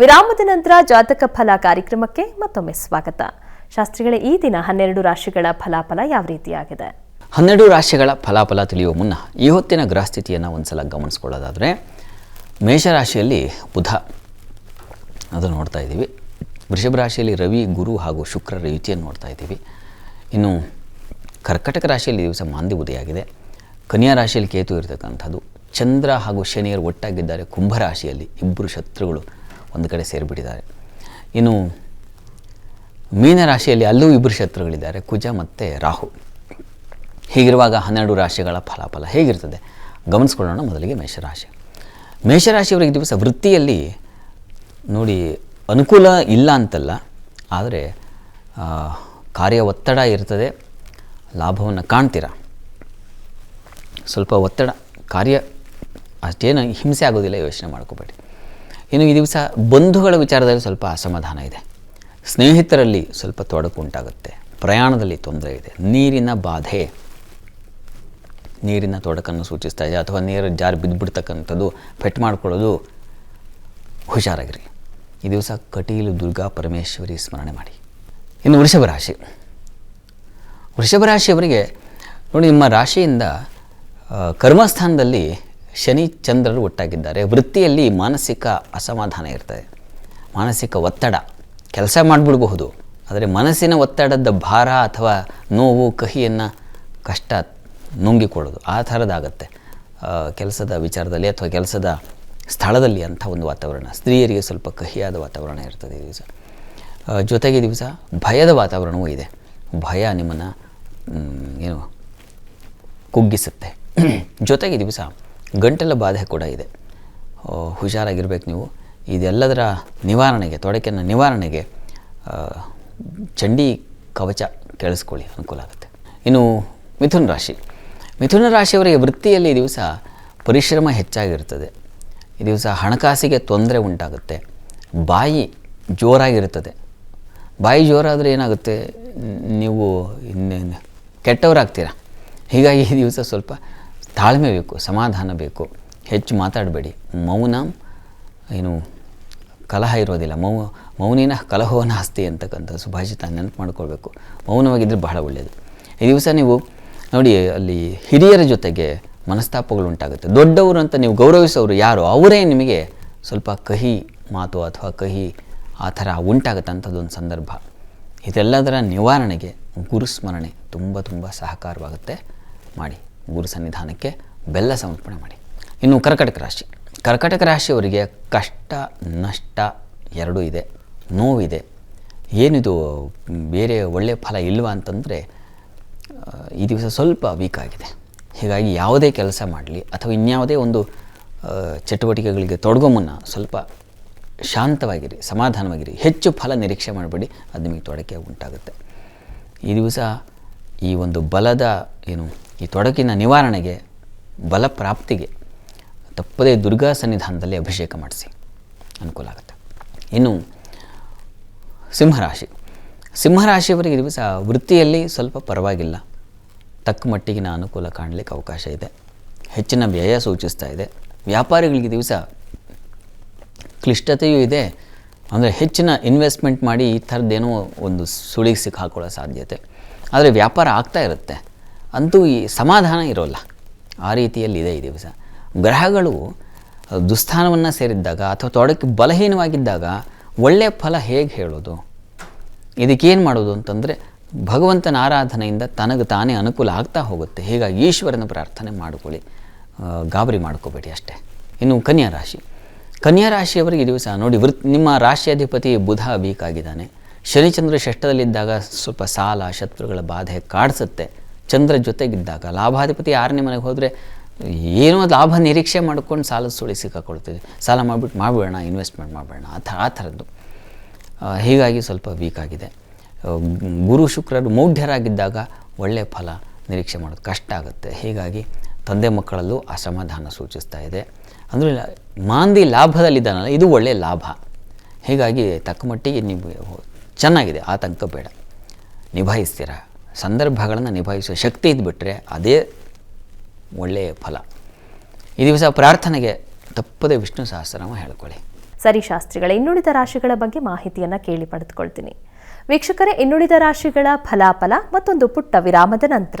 ವಿರಾಮದ ನಂತರ ಜಾತಕ ಫಲ ಕಾರ್ಯಕ್ರಮಕ್ಕೆ ಮತ್ತೊಮ್ಮೆ ಸ್ವಾಗತ. ಶಾಸ್ತ್ರಿಗಳೇ, ಈ ದಿನ ಹನ್ನೆರಡು ರಾಶಿಗಳ ಫಲಾಫಲ ಯಾವ ರೀತಿಯಾಗಿದೆ? ಹನ್ನೆರಡು ರಾಶಿಗಳ ಫಲಾಫಲ ತಿಳಿಯುವ ಮುನ್ನ ಈ ಹೊತ್ತಿನ ಗ್ರಹಸ್ಥಿತಿಯನ್ನು ಒಂದ್ಸಲ ಗಮನಿಸ್ಕೊಳ್ಳೋದಾದರೆ, ಮೇಷರಾಶಿಯಲ್ಲಿ ಬುಧ. ಅದು ನೋಡ್ತಾ ಇದ್ದೀವಿ. ವೃಷಭ ರಾಶಿಯಲ್ಲಿ ರವಿ, ಗುರು ಹಾಗೂ ಶುಕ್ರರ ಯುತಿಯನ್ನು ನೋಡ್ತಾ ಇದ್ದೀವಿ. ಇನ್ನು ಕರ್ಕಟಕ ರಾಶಿಯಲ್ಲಿ ದಿವಸ ಮಾಂದಿ ಉದಯಾಗಿದೆ ಕನ್ಯಾ ರಾಶಿಯಲ್ಲಿ ಕೇತು ಇರತಕ್ಕಂಥದ್ದು. ಚಂದ್ರ ಹಾಗೂ ಶನಿಯರು ಒಟ್ಟಾಗಿದ್ದಾರೆ. ಕುಂಭರಾಶಿಯಲ್ಲಿ ಇಬ್ಬರು ಶತ್ರುಗಳು. ಒಂದು ಕಡೆ ಸೇರಿಬಿಟ್ಟಿದ್ದಾರೆ. ಇನ್ನು ಮೀನರಾಶಿಯಲ್ಲಿ ಅಲ್ಲೂ ಇಬ್ಬರು ಶತ್ರುಗಳಿದ್ದಾರೆ, ಕುಜ ಮತ್ತು ರಾಹು. ಹೀಗಿರುವಾಗ ಹನ್ನೆರಡು ರಾಶಿಗಳ ಫಲಾಫಲ ಹೇಗಿರ್ತದೆ? ಗಮನಿಸ್ಕೊಳ್ಳೋಣ ಮೊದಲಿಗೆ ಮೇಷರಾಶಿ. ಮೇಷರಾಶಿಯವರಿಗೆ ದಿವಸ ವೃತ್ತಿಯಲ್ಲಿ ನೋಡಿ ಅನುಕೂಲ ಇಲ್ಲ ಅಂತಲ್ಲ, ಆದರೆ ಕಾರ್ಯ ಒತ್ತಡ ಇರ್ತದೆ, ಲಾಭವನ್ನು ಕಾಣ್ತೀರಾ? ಸ್ವಲ್ಪ ಒತ್ತಡ, ಕಾರ್ಯ ಅಷ್ಟೇನು ಹಿಂಸೆ ಆಗೋದಿಲ್ಲ, ಯೋಚನೆ ಮಾಡ್ಕೋಬೇಡಿ. ಇನ್ನು ಈ ದಿವಸ ಬಂಧುಗಳ ವಿಚಾರದಲ್ಲಿ ಸ್ವಲ್ಪ ಅಸಮಾಧಾನ ಇದೆ. ಸ್ನೇಹಿತರಲ್ಲಿ ಸ್ವಲ್ಪ ತೊಡಕು ಉಂಟಾಗುತ್ತೆ. ಪ್ರಯಾಣದಲ್ಲಿ ತೊಂದರೆ ಇದೆ. ನೀರಿನ ಬಾಧೆ. ನೀರಿನ ತೊಡಕನ್ನು ಸೂಚಿಸ್ತಾ ಇದೆ. ಅಥವಾ ನೀರು ಜಾರಿ ಬಿದ್ದುಬಿಡ್ತಕ್ಕಂಥದ್ದು ಪೆಟ್ಟು ಮಾಡ್ಕೊಳ್ಳೋದು ಹುಷಾರಾಗಿರಿ. ಈ ದಿವಸ ಕಟೀಲು ದುರ್ಗಾ ಪರಮೇಶ್ವರಿ ಸ್ಮರಣೆ ಮಾಡಿ. ಇನ್ನು ವೃಷಭ ರಾಶಿ. ವೃಷಭ ರಾಶಿಯವರಿಗೆ ನೋಡಿ, ನಿಮ್ಮ ರಾಶಿಯಿಂದ ಕರ್ಮಸ್ಥಾನದಲ್ಲಿ ಶನಿ ಚಂದ್ರರು ಒಟ್ಟಾಗಿದ್ದಾರೆ. ವೃತ್ತಿಯಲ್ಲಿ ಮಾನಸಿಕ ಅಸಮಾಧಾನ ಇರ್ತದೆ. ಮಾನಸಿಕ ಒತ್ತಡ ಕೆಲಸ ಮಾಡಿಬಿಡಬಹುದು. ಆದರೆ ಮನಸ್ಸಿನ ಒತ್ತಡದ ಭಾರ ಅಥವಾ ನೋವು, ಕಹಿಯನ್ನು ಕಷ್ಟ ನುಂಗಿಕೊಳ್ಳೋದು. ಆ ಥರದಾಗತ್ತೆ ಕೆಲಸದ ವಿಚಾರದಲ್ಲಿ ಅಥವಾ ಕೆಲಸದ ಸ್ಥಳದಲ್ಲಿ ಅಂಥ ಒಂದು ವಾತಾವರಣ. ಸ್ತ್ರೀಯರಿಗೆ ಸ್ವಲ್ಪ ಕಹಿಯಾದ ವಾತಾವರಣ ಇರ್ತದೆ ಈ ದಿವಸ. ಜೊತೆಗೆ ದಿವಸ ಭಯದ ವಾತಾವರಣವೂ ಇದೆ. ಭಯ ನಿಮ್ಮನ್ನು ಏನು ಕುಗ್ಗಿಸುತ್ತೆ. ಜೊತೆಗೆ ದಿವಸ ಗಂಟಲ ಬಾಧೆ ಕೂಡ ಇದೆ. ಹುಷಾರಾಗಿರ್ಬೇಕು ನೀವು. ಇದೆಲ್ಲದರ ನಿವಾರಣೆಗೆ, ತೊಡಕಿನ ನಿವಾರಣೆಗೆ ಚಂಡಿ ಕವಚ ಕೇಳಿಸ್ಕೊಳ್ಳಿ, ಅನುಕೂಲ ಆಗುತ್ತೆ. ಇನ್ನು ಮಿಥುನ ರಾಶಿ. ಮಿಥುನ ರಾಶಿಯವರಿಗೆ ವೃತ್ತಿಯಲ್ಲಿ ದಿವಸ ಪರಿಶ್ರಮ ಹೆಚ್ಚಾಗಿರ್ತದೆ ಈ ದಿವಸ ಹಣಕಾಸಿಗೆ ತೊಂದರೆ ಉಂಟಾಗುತ್ತೆ. ಬಾಯಿ ಜೋರಾಗಿರುತ್ತದೆ. ಬಾಯಿ ಜೋರಾದರೆ ಏನಾಗುತ್ತೆ? ನೀವು ಕೆಟ್ಟವರಾಗ್ತೀರಾ? ಹೀಗಾಗಿ ಈ ದಿವಸ ಸ್ವಲ್ಪ ತಾಳ್ಮೆ ಬೇಕು, ಸಮಾಧಾನ ಬೇಕು. ಹೆಚ್ಚು ಮಾತಾಡಬೇಡಿ. ಮೌನ, ಏನು, ಕಲಹ ಇರೋದಿಲ್ಲ. ಮೌ, ಮೌನಿನ ಕಲಹವನ ಆಸ್ತಿ ಅಂತಕ್ಕಂಥ ಸುಭಾಷಿತ ನೆನಪು ಮಾಡ್ಕೊಳ್ಬೇಕು. ಮೌನವಾಗಿದ್ದರೆ ಬಹಳ ಒಳ್ಳೆಯದು ಈ ದಿವಸ ನೀವು ನೋಡಿ, ಅಲ್ಲಿ ಹಿರಿಯರ ಜೊತೆಗೆ ಮನಸ್ತಾಪಗಳು ಉಂಟಾಗುತ್ತೆ. ದೊಡ್ಡವರು ಅಂತ ನೀವು ಗೌರವಿಸೋರು ಯಾರು? ಅವರೇ ನಿಮಗೆ ಸ್ವಲ್ಪ ಕಹಿ ಮಾತು ಅಥವಾ ಕಹಿ ಆ ಥರ ಉಂಟಾಗುತ್ತೆ ಅಂಥದ್ದೊಂದು ಸಂದರ್ಭ. ಇದೆಲ್ಲದರ ನಿವಾರಣೆಗೆ ಗುರುಸ್ಮರಣೆ ತುಂಬ ತುಂಬ ಸಹಕಾರವಾಗುತ್ತೆ. ಮಾಡಿ. ಗುರು ಸನ್ನಿಧಾನಕ್ಕೆ ಬೆಲ್ಲ ಸಮರ್ಪಣೆ ಮಾಡಿ. ಇನ್ನು ಕರ್ಕಟಕ ರಾಶಿ. ಕರ್ಕಟಕ ರಾಶಿಯವರಿಗೆ ಕಷ್ಟ, ನಷ್ಟ ಎರಡೂ ಇದೆ, ನೋವಿದೆ. ಏನಿದು, ಬೇರೆ ಒಳ್ಳೆಯ ಫಲ ಇಲ್ವಾ ಅಂತಂದರೆ ಈ ದಿವಸ ಸ್ವಲ್ಪ ವೀಕ್ ಆಗಿದೆ. ಹೀಗಾಗಿ ಯಾವುದೇ ಕೆಲಸ ಮಾಡಲಿ ಅಥವಾ ಇನ್ಯಾವುದೇ ಒಂದು ಚಟುವಟಿಕೆಗಳಿಗೆ ತೊಡಗೋ ಮುನ್ನ ಸ್ವಲ್ಪ ಶಾಂತವಾಗಿರಿ, ಸಮಾಧಾನವಾಗಿರಿ. ಹೆಚ್ಚು ಫಲ ನಿರೀಕ್ಷೆ ಮಾಡಬೇಡಿ, ಅದು ನಿಮಗೆ ತೊಡಕೆ ಉಂಟಾಗುತ್ತೆ. ಈ ದಿವಸ ಈ ಒಂದು ಬಲದ ಏನು ಈ ತೊಡಕಿನ ನಿವಾರಣೆಗೆ ಬಲ ಪ್ರಾಪ್ತಿಗೆ ತಪ್ಪದೇ ದುರ್ಗಾ ಸನ್ನಿಧಾನದಲ್ಲಿ ಅಭಿಷೇಕ ಮಾಡಿಸಿ. ಅನುಕೂಲ ಆಗುತ್ತೆ. ಇನ್ನು, ಸಿಂಹರಾಶಿ. ಸಿಂಹರಾಶಿಯವರಿಗೆ ದಿವಸ ವೃತ್ತಿಯಲ್ಲಿ ಸ್ವಲ್ಪ ಪರವಾಗಿಲ್ಲ. ತಕ್ಕ ಮಟ್ಟಿಗಿನ ಅನುಕೂಲ ಕಾಣಲಿಕ್ಕೆ ಅವಕಾಶ ಇದೆ. ಹೆಚ್ಚಿನ ವ್ಯಯ ಸೂಚಿಸ್ತಾ ಇದೆ. ವ್ಯಾಪಾರಿಗಳಿಗೆ ದಿವಸ ಕ್ಲಿಷ್ಟತೆಯೂ ಇದೆ. ಅಂದರೆ ಹೆಚ್ಚಿನ ಇನ್ವೆಸ್ಟ್ಮೆಂಟ್ ಮಾಡಿ ಈ ಥರದ್ದೇನೋ ಒಂದು ಸುಳಿಗೆ ಸಿಕ್ಕಾಕೊಳ್ಳೋ ಸಾಧ್ಯತೆ. ಆದರೆ ವ್ಯಾಪಾರ ಆಗ್ತಾ ಇರುತ್ತೆ. ಅಂತೂ ಈ ಸಮಾಧಾನ ಇರೋಲ್ಲ. ಆ ರೀತಿಯಲ್ಲಿ ಇದೆ ಈ ದಿವಸ. ಗ್ರಹಗಳು ದುಸ್ಥಾನವನ್ನು ಸೇರಿದ್ದಾಗ ಅಥವಾ ತೊಡಕ್ಕೆ ಬಲಹೀನವಾಗಿದ್ದಾಗ ಒಳ್ಳೆಯ ಫಲ ಹೇಗೆ ಹೇಳೋದು? ಇದಕ್ಕೇನು ಮಾಡೋದು ಅಂತಂದರೆ ಭಗವಂತನ ಆರಾಧನೆಯಿಂದ ತನಗೆ ತಾನೇ ಅನುಕೂಲ ಆಗ್ತಾ ಹೋಗುತ್ತೆ. ಹೀಗಾಗಿ ಈಶ್ವರನ ಪ್ರಾರ್ಥನೆ ಮಾಡಿಕೊಳ್ಳಿ. ಗಾಬರಿ ಮಾಡ್ಕೋಬೇಡಿ ಅಷ್ಟೇ. ಇನ್ನು ಕನ್ಯಾ ರಾಶಿ. ಕನ್ಯಾ ರಾಶಿಯವರಿಗೆ ಈ ದಿವಸ ನೋಡಿ, ವೃತ್, ನಿಮ್ಮ ರಾಶಿಯಾಧಿಪತಿ ಬುಧ ವೀಕ್ ಆಗಿದ್ದಾನೆ. ಶನಿಚಂದ್ರ ಷಷ್ಠದಲ್ಲಿದ್ದಾಗ ಸ್ವಲ್ಪ ಸಾಲ, ಶತ್ರುಗಳ ಬಾಧೆ ಕಾಡಿಸುತ್ತೆ. ಚಂದ್ರ ಜೊತೆಗಿದ್ದಾಗ ಲಾಭಾಧಿಪತಿ ಆರನೇ ಮನೆಗೆ ಹೋದರೆ ಏನೋ ಲಾಭ ನಿರೀಕ್ಷೆ ಮಾಡ್ಕೊಂಡು ಸಾಲದ ಸುಳಿ ಸಿಕ್ಕಾಕೊಳ್ತೀವಿ ಸಾಲ ಮಾಡಿಬಿಟ್ಟು ಮಾಡಿಬಿಡೋಣ, ಇನ್ವೆಸ್ಟ್ಮೆಂಟ್ ಮಾಡಬೇಡ ಆ ಥರ, ಆ ಥರದ್ದು. ಹೀಗಾಗಿ ಸ್ವಲ್ಪ ವೀಕ್ ಆಗಿದೆ. ಗುರು ಶುಕ್ರರು ಮೌಢ್ಯರಾಗಿದ್ದಾಗ ಒಳ್ಳೆಯ ಫಲ ನಿರೀಕ್ಷೆ ಮಾಡೋದು ಕಷ್ಟ ಆಗುತ್ತೆ. ಹೀಗಾಗಿ ತಂದೆ ಮಕ್ಕಳಲ್ಲೂ ಅಸಮಾಧಾನ ಸೂಚಿಸ್ತಾ ಇದೆ. ಅಂದರೆ ಮಾಂದಿ ಲಾಭದಲ್ಲಿದ್ದಾನಲ್ಲ, ಇದು ಒಳ್ಳೆಯ ಲಾಭ. ಹೀಗಾಗಿ ತಕ್ಕ ಮಟ್ಟಿಗೆ ನೀವು ಚೆನ್ನಾಗಿದೆ, ಆತಂಕ ಬೇಡ. ನಿಭಾಯಿಸ್ತೀರ? ಸಂದರ್ಭಗಳನ್ನು ನಿಭಾಯಿಸುವ ಶಕ್ತಿ ಇದ್ಬಿಟ್ರೆ ಅದೇ ಒಳ್ಳೆಯ ಫಲ. ಈ ದಿವಸ ಪ್ರಾರ್ಥನೆಗೆ ತಪ್ಪದೆ ವಿಷ್ಣು ಸಹಸ್ರನಾಮ ಹೇಳ್ಕೊಳ್ಳಿ. ಸರಿ ಶಾಸ್ತ್ರಿಗಳ, ಇನ್ನುಳಿದ ರಾಶಿಗಳ ಬಗ್ಗೆ ಮಾಹಿತಿಯನ್ನು ಕೇಳಿ ಪಡೆದುಕೊಳ್ತೀನಿ. ವೀಕ್ಷಕರೇ, ಇನ್ನುಳಿದ ರಾಶಿಗಳ ಫಲಾಫಲ ಮತ್ತೊಂದು ಪುಟ್ಟ ವಿರಾಮದ ನಂತರ.